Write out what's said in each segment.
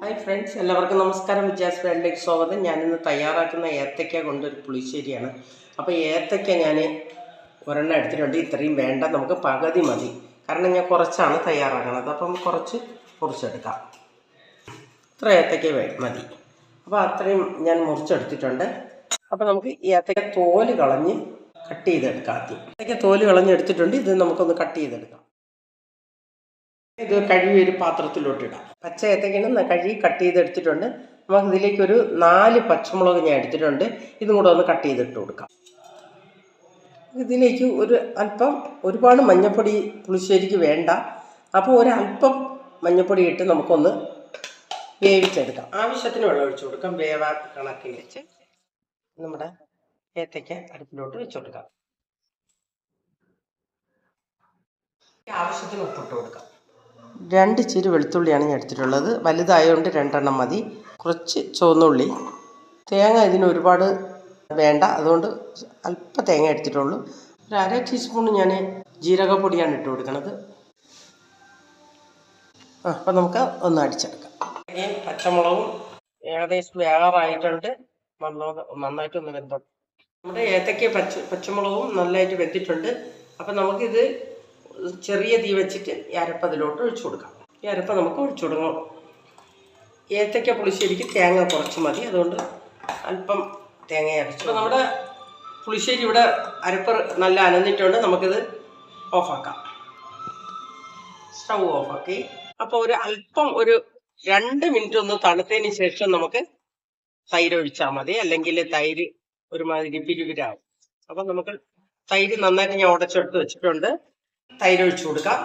Hi friends എല്ലാവർക്കും നമസ്കാരം. വിജയാസ് വേൾഡിലേക്ക് സ്വാഗതം. ഞാനിന്ന് തയ്യാറാക്കുന്ന ഏത്തയ്ക്ക കൊണ്ടൊരു പുളിശ്ശേരിയാണ്. അപ്പോൾ ഏത്തയ്ക്ക ഞാൻ ഒരെണ്ണം എടുത്തിട്ടുണ്ട്. ഇത്രയും വേണ്ട നമുക്ക് പകുതി മതി. കാരണം ഞാൻ കുറച്ചാണ് തയ്യാറാക്കുന്നത്. അപ്പം കുറച്ച് മുറിച്ചെടുക്കാം. ഇത്ര ഏത്തയ്ക്ക മതി. അപ്പോൾ അത്രയും ഞാൻ മുറിച്ചെടുത്തിട്ടുണ്ട്. അപ്പോൾ നമുക്ക് ഏത്തയ്ക്ക തോൽ കളഞ്ഞ് കട്ട് ചെയ്തെടുക്കാം ആദ്യം. ഇതൊക്കെ തോൽ കളഞ്ഞെടുത്തിട്ടുണ്ട്. ഇത് നമുക്കൊന്ന് കട്ട് ചെയ്തെടുക്കാം. ഇത് കഴുകി ഒരു പാത്രത്തിലോട്ട് ഇടാം. പച്ച ഏത്തക്കയാണ് കഴുകി കട്ട് ചെയ്തെടുത്തിട്ടുണ്ട്. നമുക്ക് ഇതിലേക്ക് ഒരു നാല് പച്ചമുളക് ഞാൻ എടുത്തിട്ടുണ്ട്. ഇതും കൂടെ ഒന്ന് കട്ട് ചെയ്തിട്ട് കൊടുക്കാം. ഇതിലേക്ക് ഒരു അല്പം ഒരുപാട് മഞ്ഞപ്പൊടി പുളിശ്ശേരിക്ക് വേണ്ട. അപ്പോൾ ഒരല്പം മഞ്ഞപ്പൊടി ഇട്ട് നമുക്കൊന്ന് വേവിച്ചെടുക്കാം. ആവശ്യത്തിന് വെള്ളം ഒഴിച്ചു കൊടുക്കാം. വേവാ കണക്കിന്. വെച്ച് നമ്മുടെ ഏത്തയ്ക്ക അടുപ്പിലോട്ട് വെച്ച് കൊടുക്കാം ആവശ്യത്തിന് ഉപ്പിട്ട് കൊടുക്കാം. രണ്ട് ചിരി വെളുത്തുള്ളിയാണ് ഞാൻ എടുത്തിട്ടുള്ളത്. വലുതായതുകൊണ്ട് രണ്ടെണ്ണം മതി. കുറച്ച് ചുവന്നുള്ളി. തേങ്ങ ഇതിന് ഒരുപാട് വേണ്ട. അതുകൊണ്ട് അല്പ തേങ്ങ എടുത്തിട്ടുള്ളൂ. ഒരു അര ടീസ്പൂൺ ഞാൻ ജീരകപ്പൊടിയാണ് ഇട്ട് കൊടുക്കുന്നത് ആ അപ്പം നമുക്ക് ഒന്ന് അടിച്ചെടുക്കാം. പച്ചമുളകും ഏകദേശം വേറായിട്ടുണ്ട് നന്നായിട്ട് നന്നായിട്ടൊന്ന് വെന്തോ നമ്മുടെ ഏത്തയ്ക്ക പച്ച പച്ചമുളകും നല്ലതായിട്ട് വെന്തിട്ടുണ്ട്. അപ്പം നമുക്കിത് ചെറിയ തീ വെച്ചിട്ട് ഈ അരപ്പ് അതിലോട്ട് ഒഴിച്ചു കൊടുക്കാം. ഈ അരപ്പ് നമുക്ക് ഒഴിച്ചു കൊടുക്കണം. ഏത്തയ്ക്ക പുളിശ്ശേരിക്ക് തേങ്ങ കുറച്ച് മതി. അതുകൊണ്ട് അല്പം തേങ്ങ അരച്ചു അപ്പോൾ നമ്മുടെ പുളിശ്ശേരി ഇവിടെ അരപ്പ് നല്ല അനന്നിട്ടുണ്ട്. നമുക്കിത് ഓഫാക്കാം. സ്റ്റൗ ഓഫാക്കി. അപ്പോൾ ഒരു അല്പം ഒരു രണ്ട് മിനിറ്റ് ഒന്ന് തണുത്തതിന് ശേഷം നമുക്ക് തൈര് ഒഴിച്ചാൽ മതി. അല്ലെങ്കിൽ തൈര് ഒരുമാതിരി പിരിവിരാവും അപ്പം നമുക്ക് തൈര് നന്നായിട്ട് ഞാൻ ഉടച്ചെടുത്ത് വെച്ചിട്ടുണ്ട്. തൈര് ഒഴിച്ചു കൊടുക്കാം.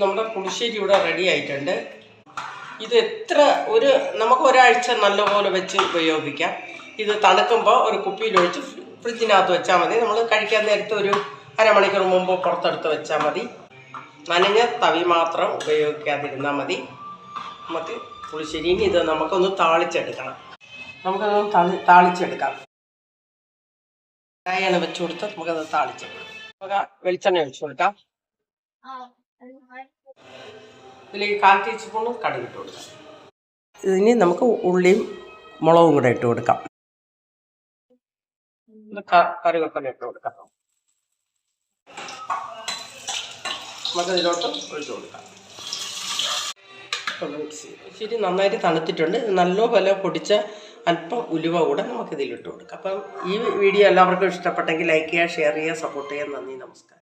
നമ്മുടെ പുളിശ്ശേരി ഇവിടെ റെഡി ആയിട്ടുണ്ട്. ഇത് എത്ര ഒരു നമുക്ക് ഒരാഴ്ച നല്ലപോലെ വെച്ച് ഉപയോഗിക്കാം. ഇത് തണുക്കുമ്പോൾ ഒരു കുപ്പിയിൽ ഒഴിച്ച് ഫ്രിഡ്ജിനകത്ത് വെച്ചാൽ മതി. നമ്മൾ കഴിക്കാൻ നേരത്തെ ഒരു അരമണിക്കൂർ മുമ്പ് പുറത്തെടുത്ത് വെച്ചാൽ മതി. നനഞ്ഞ തവി മാത്രം ഉപയോഗിക്കാതിരുന്നാൽ മതി. നമുക്ക് പുളിശ്ശേരി ഇനി ഇത് നമുക്കൊന്ന് താളിച്ചെടുക്കണം. നമുക്കതൊന്ന് തളി താളിച്ചെടുക്കാം. ചായയാണ് വെച്ച് കൊടുത്ത് നമുക്കത് താളിച്ചെടുക്കാം. നമുക്ക് വെളിച്ചെണ്ണ ഒഴിച്ചു കൊടുക്കാം. ഇതിലേക്ക് കാൽ ടീസ്പൂൺ കടുക് കൊടുക്കാം. ഇതിന് നമുക്ക് ഉള്ളിയും മുളകും കൂടെ ഇട്ട് കൊടുക്കാം. കറിവേപ്പില ഇട്ട് കൊടുക്കാം. നമുക്ക് ഇതിലോട്ട് ഒഴിച്ചു കൊടുക്കാം. ശരി നന്നായിട്ട് തണുത്തിട്ടുണ്ട്. നല്ലപോലെ പൊടിച്ച അല്പം ഉലുവ കൂടെ നമുക്കിതിലിട്ട് കൊടുക്കാം. അപ്പം ഈ വീഡിയോ എല്ലാവർക്കും ഇഷ്ടപ്പെട്ടെങ്കിൽ ലൈക്ക് ചെയ്യുക ഷെയർ ചെയ്യുക സപ്പോർട്ട് ചെയ്യുക. നന്ദി നമസ്കാരം.